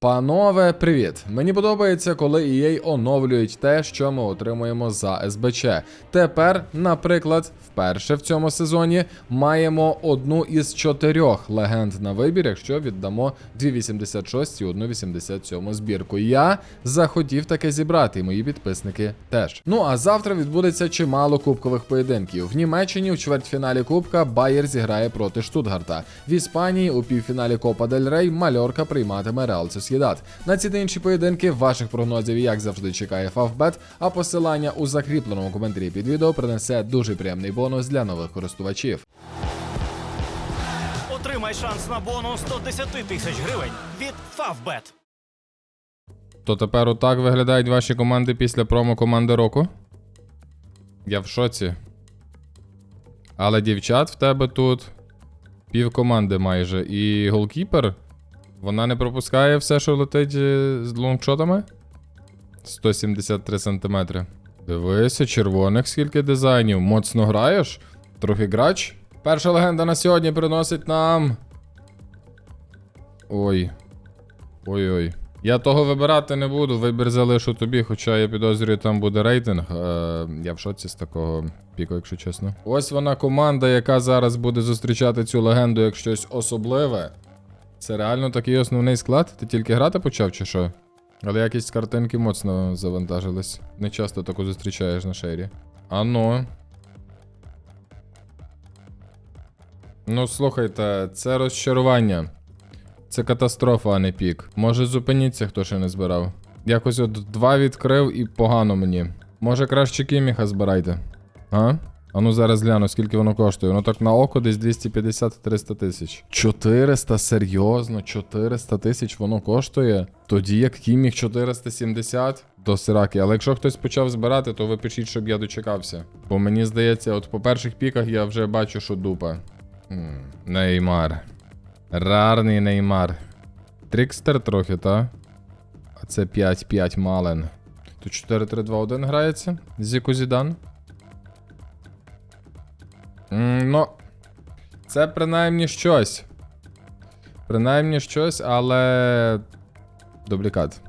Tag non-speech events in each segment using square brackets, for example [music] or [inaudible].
Панове, привіт! Мені подобається, коли EA оновлюють те, що ми отримуємо за СБЧ. Тепер, наприклад, вперше в цьому сезоні маємо одну із чотирьох легенд на вибір, якщо віддамо 286 і 187 збірку. Я захотів таке зібрати, і мої підписники теж. Ну а завтра відбудеться чимало кубкових поєдинків. В Німеччині в чвертьфіналі Кубка Байер зіграє проти Штутгарта. В Іспанії у півфіналі Копа Дель Рей Мальорка прийматиме Реал Сосєдат. На ці та інші поєдинки ваших прогнозів, як завжди, чекає Фавбет, а посилання у закріпленому коментарі під відео принесе дуже приємний бонус для нових користувачів. Отримай шанс на бонус 110 тисяч гривень від Favbet. То тепер отак виглядають ваші команди після промо команди року? Я в шоці. Але дівчат в тебе тут пів команди майже. І голкіпер. Вона не пропускає все, що летить е, з лонгшотами? 173 сантиметри. Дивися, червоних скільки дизайнів. Моцно граєш? Трохи грач? Перша легенда на сьогодні приносить нам. Ой. Ой-ой. Я того вибирати не буду, вибір залишу тобі, хоча я підозрюю, там буде рейтинг. Е, я в шоці з такого піку, якщо чесно. Ось вона команда, яка зараз буде зустрічати цю легенду як щось особливе. Це реально такий основний склад? Ти тільки грати почав чи що? Але якісь картинки моцно завантажились. Не часто таку зустрічаєш на шері. Ано. Ну, слухайте, це розчарування. Це катастрофа, а не пік. Може зупиніться, хто ще не збирав. Якось от два відкрив і погано мені. Може краще кіміха збирайте. А? А ну зараз гляну, скільки воно коштує. Ну так на око десь 250-300 тисяч. 400, серйозно, 400 тисяч воно коштує. Тоді як кіміх 470 до сираки. Але якщо хтось почав збирати, то ви пишіть, щоб я дочекався. Бо мені здається, от по перших піках я вже бачу, що дупа. Неймар. Рарний Неймар. Трікстер трохи, та? А це 5-5 Мален. Тут 4-3-2-1 грається. Зіку Зідан. Ну. Це принаймні щось. Принаймні щось, але. Дублікат.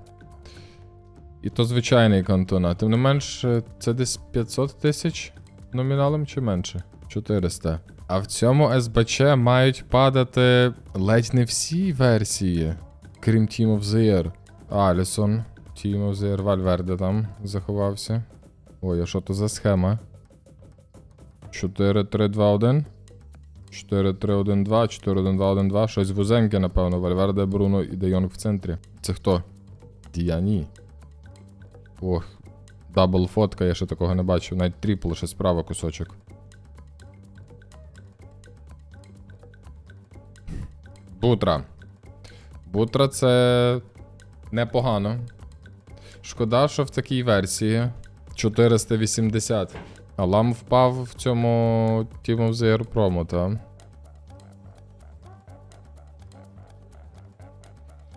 І то звичайний кантона. Тим не менш, е, це десь 500 тисяч номіналом чи менше? 400. А в цьому СБЧ мають падати ледь не всі версії, крім Team of the Year. Алісон, Team of the Year, Вальверде там заховався. Ой, а що то за схема? 4-3-2-1. 4-3-1-2, 4-1-2-1-2. Щось вузеньке, напевно. Вальверде, Бруно і Де Йонг в центрі. Це хто? Діані. Ох, дабл фотка, я ще такого не бачив. Навіть трипл, ще справа кусочок. Бутра. Бутра це непогано. Шкода, що в такій версії 480. А лам впав в цьому Team of the Year промо, та.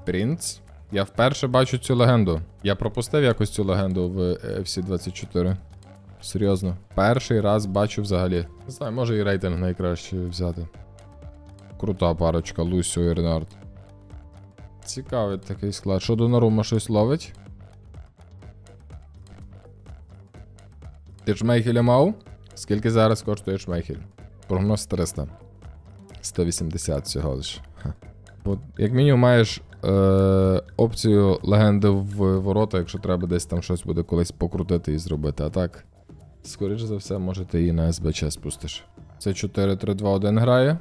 Принц. Я вперше бачу цю легенду. Я пропустив якось цю легенду в FC24. Серйозно. Перший раз бачу взагалі. Не знаю, може і рейтинг найкраще взяти. Крута парочка, Лусіо і Ренард. Цікавий такий склад. Що Донарума щось ловить? Ти Шмейхеля мав? Скільки зараз коштує Шмейхель? Прогноз 300. 180 всього лиш. Бо, як мінімум, маєш е, опцію легенди в ворота, якщо треба десь там щось буде колись покрутити і зробити. А так, скоріш за все, може ти її на СБЧ спустиш. Це 4-3-2-1 грає.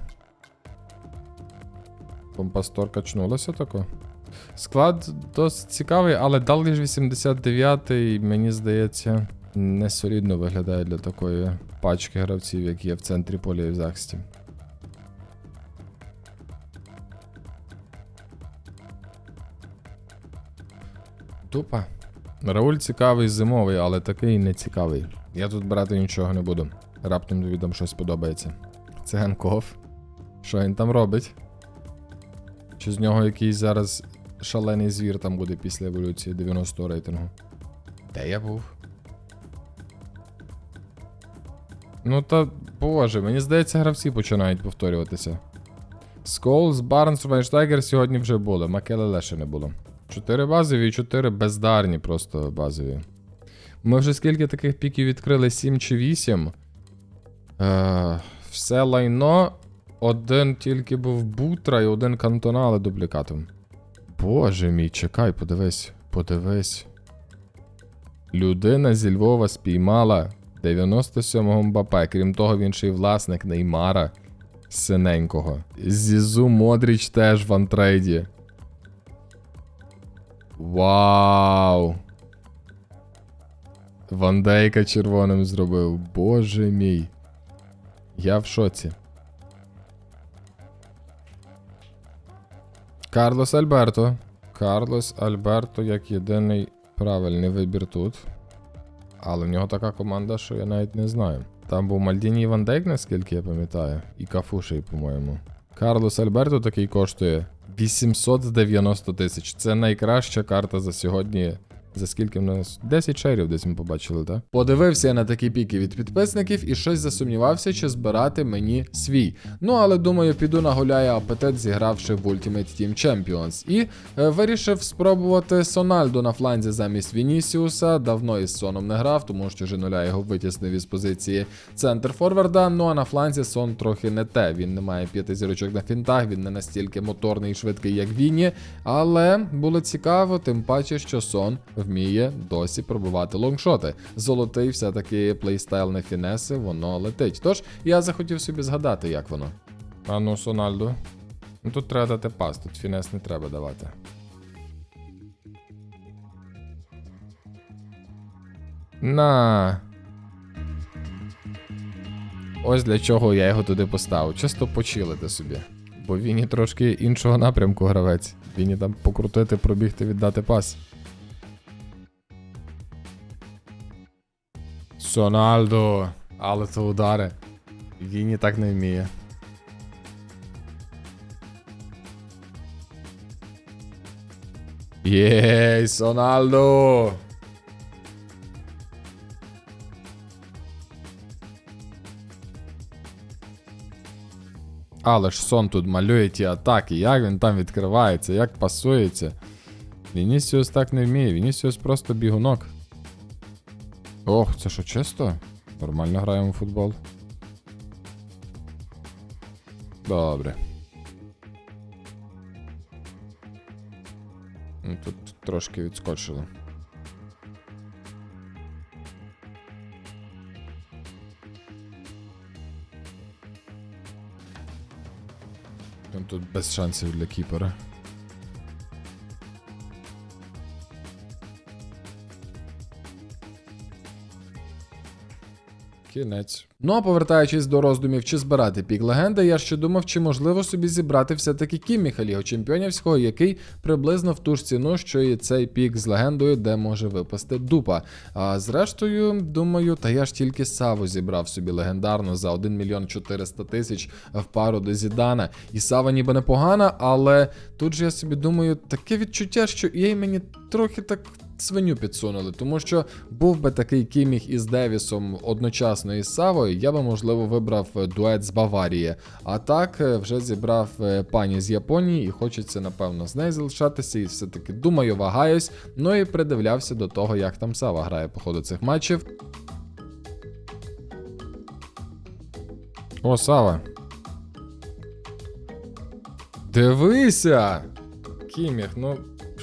Помпастор качнулося тако. Склад досить цікавий, але Далгіж 89-й, мені здається, не солідно виглядає для такої пачки гравців, які є в центрі поля і в захисті. Тупа. Рауль цікавий зимовий, але такий не цікавий. Я тут брати нічого не буду. Раптом там щось подобається. Це Ганков. Що він там робить? Чи з нього якийсь зараз шалений звір там буде після еволюції 90 рейтингу? Де я був? Ну та боже, мені здається, гравці починають повторюватися. Сколс, Барнс, Вайнштайгер сьогодні вже були, Макелеле ще не було. Чотири базові і чотири бездарні, просто базові. Ми вже скільки таких піків відкрили? 7 чи 8. Е, все лайно. Один тільки був бутра і один кантона, але дублікатом. Боже мій, чекай, подивись, подивись. Людина зі Львова спіймала 97-го Мбапе. Крім того, він ще й власник Неймара синенького. Зізу Модріч теж в антрейді. Вау! Вандейка червоним зробив. Боже мій. Я в шоці. Карлос Альберто. Карлос Альберто як єдиний правильний вибір тут. Але в нього така команда, що я навіть не знаю. Там був Мальдіні і Ван Дейк, наскільки я пам'ятаю, і Кафушей, по-моєму. Карлос Альберто такий коштує 890 тисяч. Це найкраща карта за сьогодні. За скільки в нас? 10 шерів десь ми побачили, так? Подивився я на такі піки від підписників і щось засумнівався, чи збирати мені свій. Ну але думаю, піду нагуляю апетит, зігравши в Ultimate Team Champions. І е, вирішив спробувати Сональдо на фланзі замість Вінісіуса. Давно із Соном не грав, тому що Женуля його витіснив із позиції центр форварда. Ну а на фланзі Сон трохи не те. Він не має п'яти зірочок на фінтах, він не настільки моторний і швидкий, як Віні. Але було цікаво, тим паче, що Сон вміє досі пробивати лонгшоти. Золотий все-таки плейстайл не фінеси, воно летить. Тож я захотів собі згадати, як воно. А ну, Сональдо. Ну тут треба дати пас, тут фінес не треба давати. На. Ось для чого я його туди поставив. Чисто почилити собі. Бо Віні трошки іншого напрямку гравець. Віні там покрутити, пробігти, віддати пас. Сональдо. Але це удари. Віні так не вміє. Єй, Сональдо! Але ж сон тут малює ті атаки, як він там відкривається, як пасується. Вінісіус так не вміє, Вінісіус просто бігунок. Ох, це що чисто? Нормально граємо в футбол. Добре. Ну, Тут трошки відскочило. Тут без шансів для кіпера. Кінець. Ну а повертаючись до роздумів, чи збирати пік легенди, я ще думав, чи можливо собі зібрати все-таки Кіміха Ліго Чемпіонівського, який приблизно в ту ж ціну, що і цей пік з легендою, де може випасти дупа. А зрештою, думаю, та я ж тільки Саву зібрав собі легендарно за 1 мільйон 400 тисяч в пару до Зідана. І Сава ніби непогана, але тут же я собі думаю, таке відчуття, що їй мені трохи так свиню підсунули, тому що був би такий кіміх із Девісом одночасно із Савою, я би можливо вибрав е, дует з Баварії. А так е, вже зібрав е, пані з Японії і хочеться, напевно, з нею залишатися. І все-таки думаю, вагаюсь. Ну і придивлявся до того, як там Сава грає по ходу цих матчів. О, Сава. Дивися! Кіміх, ну.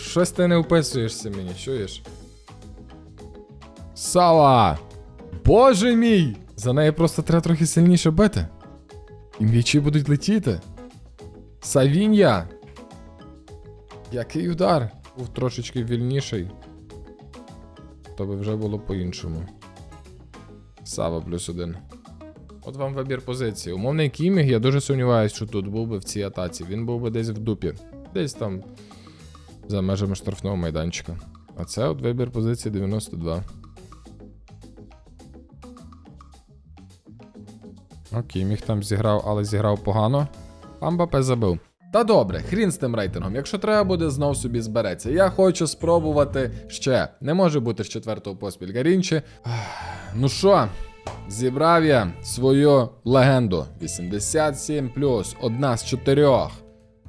Щось ти не вписуєшся мені, чуєш? Сава! Боже мій! За неї просто треба трохи сильніше бити. І м'ячі будуть летіти. Савінья! Який удар! Був трошечки вільніший. То би вже було по-іншому. Сава плюс один. От вам вибір позиції. Умовний кіміг, я дуже сумніваюся, що тут був би в цій атаці. Він був би десь в дупі. Десь там за межами штрафного майданчика. А це от вибір позиції 92. Окей, міг там зіграв, але зіграв погано. А Мбапе забив. Та добре, хрін з тим рейтингом. Якщо треба буде, знов собі збереться. Я хочу спробувати ще. Не може бути з четвертого поспіль Гарінчі. Ну що, зібрав я свою легенду. 87 одна з чотирьох.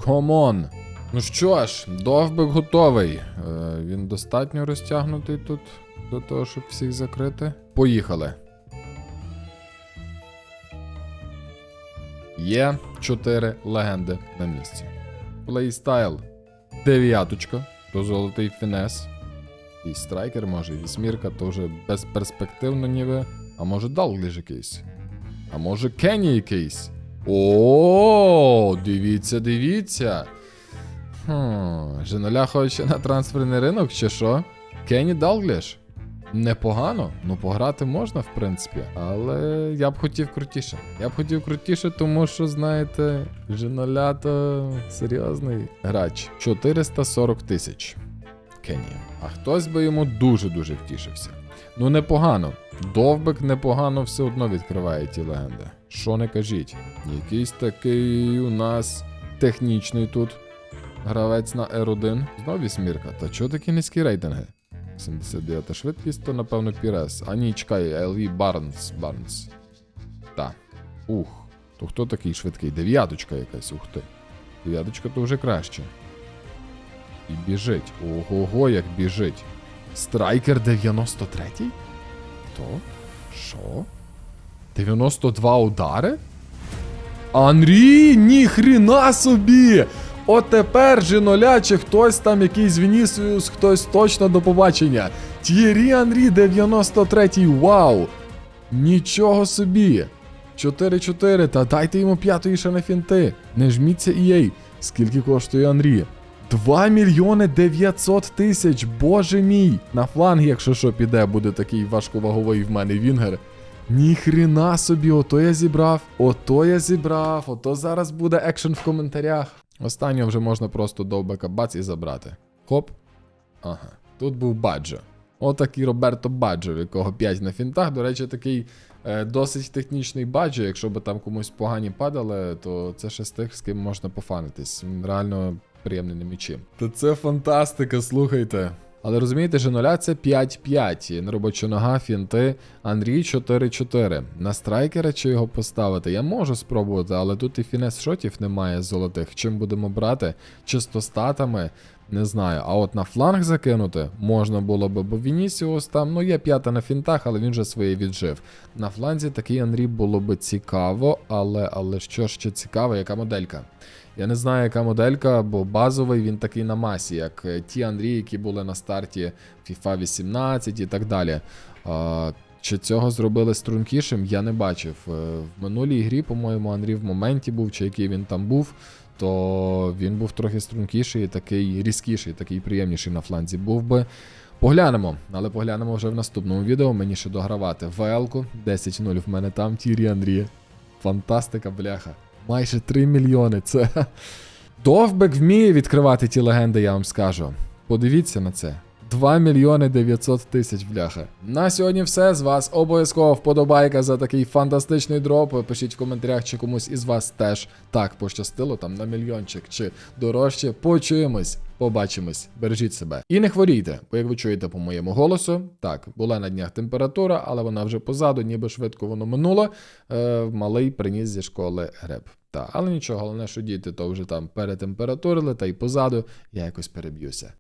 Комон. Ну що ж, довбик готовий. Е, він достатньо розтягнутий тут до того, щоб всіх закрити. Поїхали. Є 4 легенди на місці. Плейстайл. Дев'яточка. То золотий фінес. І страйкер, може, і вісьмірка, то вже безперспективно ніби. А може Далгліж якийсь. А може Кенні якийсь. О, дивіться, дивіться. Хм, Женоля хоче на трансферний ринок, чи що? Кенні Далгліш. Непогано, ну пограти можна, в принципі, але я б хотів крутіше. Я б хотів крутіше, тому що, знаєте, Женоля то серйозний грач. 440 тисяч. Кенні. А хтось би йому дуже-дуже втішився. Ну, непогано. Довбик непогано все одно відкриває ті легенди. Що не кажіть? Якийсь такий у нас технічний тут. Гравець на R1. Знов вісьмірка. Та чого такі низькі рейтинги? 79 швидкість, то напевно Пірес. А ні, чекай, LV Барнс. Барнс. Так. Ух. То хто такий швидкий? Дев'яточка якась, ух ти. Дев'яточка то вже краще. І біжить. Ого-го, як біжить. Страйкер 93-й? Хто? Що? 92 удари? Анрі, ніхрена собі! От тепер чи хтось там якийсь Вінісіус, хтось точно до побачення. Т'єрі Анрі 93-й, вау! Нічого собі! 4-4, та дайте йому п'ятої ще на фінти. Не жміться EA. Скільки коштує Анрі? 2 мільйони 900 тисяч, боже мій! На фланг, якщо що піде, буде такий важковаговий в мене Вінгер. Ніхрена собі, ото я зібрав, ото я зібрав, ото зараз буде екшен в коментарях. Останнього вже можна просто довбека бац і забрати. Хоп. Ага. Тут був Баджо. Отакий Роберто Баджо, в якого 5 на фінтах. До речі, такий е, досить технічний Баджо. Якщо би там комусь погані падали, то це ще з тих, з ким можна пофанитись. Реально приємний на мічі. Та це фантастика, слухайте. Але розумієте, що нуля це 5-5. Неробоча нога, фінти, Андрій 4-4. На страйкера чи його поставити? Я можу спробувати, але тут і фінес шотів немає золотих. Чим будемо брати? Чисто статами? Не знаю. А от на фланг закинути можна було би, бо Вінісіус там, ну є п'ята на фінтах, але він же своє віджив. На фланзі такий Андрій було би цікаво, але, але що ще цікаво, яка моделька? Я не знаю, яка моделька, бо базовий він такий на масі, як е, ті Андрії, які були на старті FIFA 18 і так далі. Чи цього зробили стрункішим, я не бачив. Е, В минулій грі, по-моєму, Андрій в моменті був, чи який він там був, то він був трохи стрункіший, такий різкіший, такий приємніший на фланзі був би. Поглянемо, але поглянемо вже в наступному відео. Мені ще догравати ВЛ-ку. 10-0 в мене там, Тірі Андрія. Фантастика, бляха. Майже 3 мільйони. Це. [laughs] Довбек вміє відкривати ті легенди, я вам скажу. Подивіться на це. 2 мільйони 900 тисяч бляха. На сьогодні все. З вас обов'язково вподобайка за такий фантастичний дроп. Пишіть в коментарях, чи комусь із вас теж так пощастило там на мільйончик чи дорожче. Почуємось, побачимось, бережіть себе. І не хворійте, бо як ви чуєте по моєму голосу, так, була на днях температура, але вона вже позаду, ніби швидко воно минуло. Е, малий приніс зі школи греб. Та, але нічого, головне, що діти то вже там перетемпературили, та й позаду я якось переб'юся.